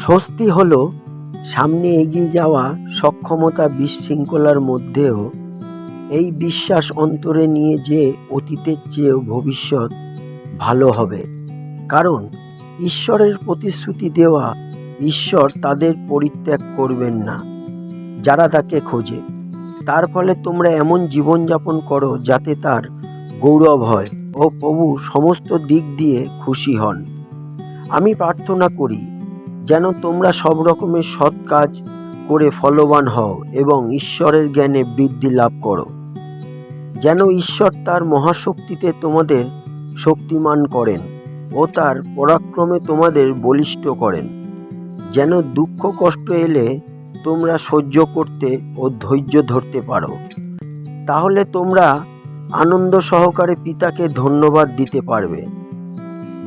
স্বস্তি হলো, সামনে এগিয়ে যাওয়া সক্ষমতা বিশৃঙ্খলার মধ্যেও এই বিশ্বাস অন্তরে নিয়ে যে অতীতের চেয়েও ভবিষ্যৎ ভালো হবে। কারণ, ঈশ্বরের প্রতিশ্রুতি দেওয়া ঈশ্বর তাদের পরিত্যাগ করবেন না, যারা তাকে খোঁজে। তার ফলে তোমরা এমন জীবনযাপন করো যাতে তার গৌরব হয় ও প্রভু সমস্ত দিক দিয়ে খুশি হন। আমি প্রার্থনা করি যেন তোমরা সব রকমের সৎ কাজ করে ফলবান হও এবং ঈশ্বরের জ্ঞানে বৃদ্ধি লাভ করো। যেন ঈশ্বর তার মহাশক্তিতে তোমাদের শক্তিমান করেন ও তার পরাক্রমে তোমাদের বলিষ্ঠ করেন। যেন দুঃখ কষ্ট এলে তোমরা সহ্য করতে ও ধৈর্য ধরতে পারো। তাহলে তোমরা আনন্দ সহকারে পিতাকে ধন্যবাদ দিতে পারবে।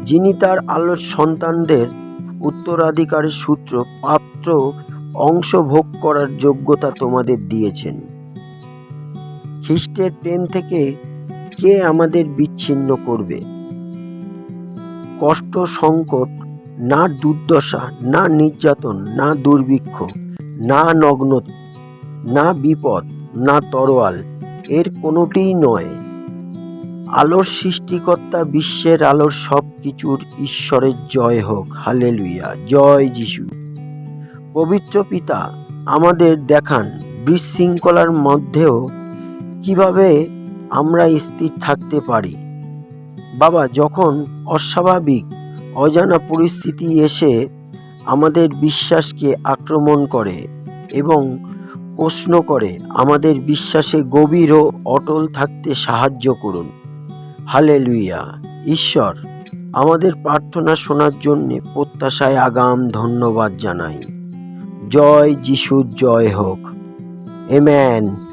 যিনি তার আলোর সন্তানদের উত্তরাধিকারের সূত্র পাত্র অংশ ভোগ করার যোগ্যতা তোমাদের দিয়েছেন। খ্রিস্টের প্রেম থেকে কে আমাদের বিচ্ছিন্ন করবে? কষ্ট, সংকট, না দুর্দশা, না নির্যাতন, না দুর্ভিক্ষ, না নগ্ন, না বিপদ, না তরোয়াল, এর কোনোটিই নয়। আলোর সৃষ্টিকর্তা বিশ্বের আলোর সব কিছুর ঈশ্বরের জয় হোক হালে লুইয়া জয় যিশু। পবিত্র পিতা, আমাদের দেখান বিশৃঙ্খলার মধ্যেও কীভাবে আমরা স্থির থাকতে পারি। বাবা, যখন অস্বাভাবিক, অজানা পরিস্থিতি এসে আমাদের বিশ্বাসকে আক্রমণ করে এবং প্রশ্ন করে, আমাদের বিশ্বাসে গভীর ও অটল থাকতে সাহায্য করুন। হালে লুইয়া ঈশ্বর, আমাদের প্রার্থনা শোনার জন্যে প্রত্যাশায় আগাম ধন্যবাদ জানাই। জয় যিশুর জয় হোক। এম্যান